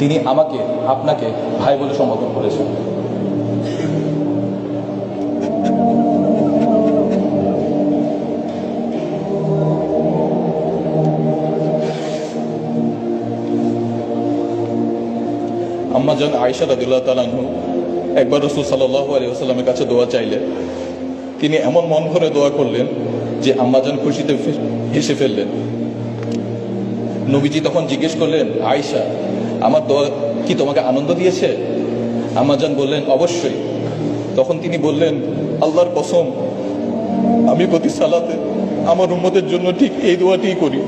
তিনি আমাকে, আপনাকে ভাই বলে সম্বোধন করেছেন। আম্মাজান আয়েশা রাদিল্লাহ তালানহু একবার রসুল সাল্লাহ আলী আসাল্লামের কাছে দোয়া চাইলে তিনি এমন মন ভরে দোয়া করলেন যে আম্মাজান খুশিতে হেসে ফেললেন। নবীজি তখন জিজ্ঞেস করলেন, আয়েশা আমার দোয়া কি তোমাকে আনন্দ দিয়েছে? আম্মাজান বললেন, অবশ্যই। তখন তিনি বললেন, আল্লাহর কসম, আমি প্রতি সালাতে আমার উম্মতের জন্য ঠিক এই দোয়াটিই করি।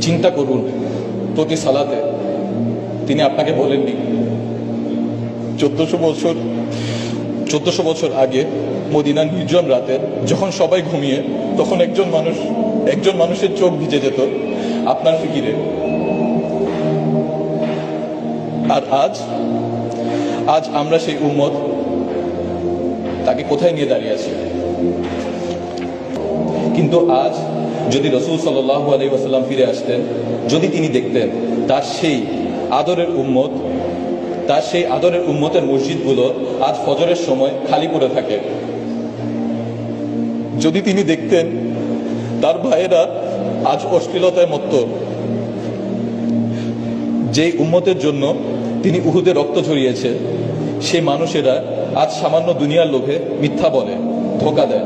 চিন্তা করুন, প্রতি সালাতে তিনি আপনাকে বলেননি। চোদ্দশো বছর চোদ্দশো বছর আগে মদিনার নির্জন রাতে যখন সবাই ঘুমিয়ে, তখন একজন মানুষ, একজন মানুষের চোখ ভিজে যেত আপনার ফিকিরে। আর আজ আজ আমরা সেই উম্মত তাকে কোথায় নিয়ে দাঁড়িয়ে আছি? কিন্তু আজ যদি রসুল সাল্লাহ আলী ওয়াসাল্লাম ফিরে আসতেন, যদি তিনি দেখতেন, তার সেই আদরের উম্মত তার সেই আদরের উম্মতের মসজিদগুলো আজ ফজরের সময় খালি পড়ে থাকে। যদি তিনি দেখতেন, তার ভাইয়েরা আজ অশ্লীলতায় মত্ত। যেই উম্মতের জন্য তিনি উহুদে রক্ত ঝরিয়েছে, সেই মানুষেরা আজ সামান্য দুনিয়ার লোভে মিথ্যা বলে, ধোকা দেয়।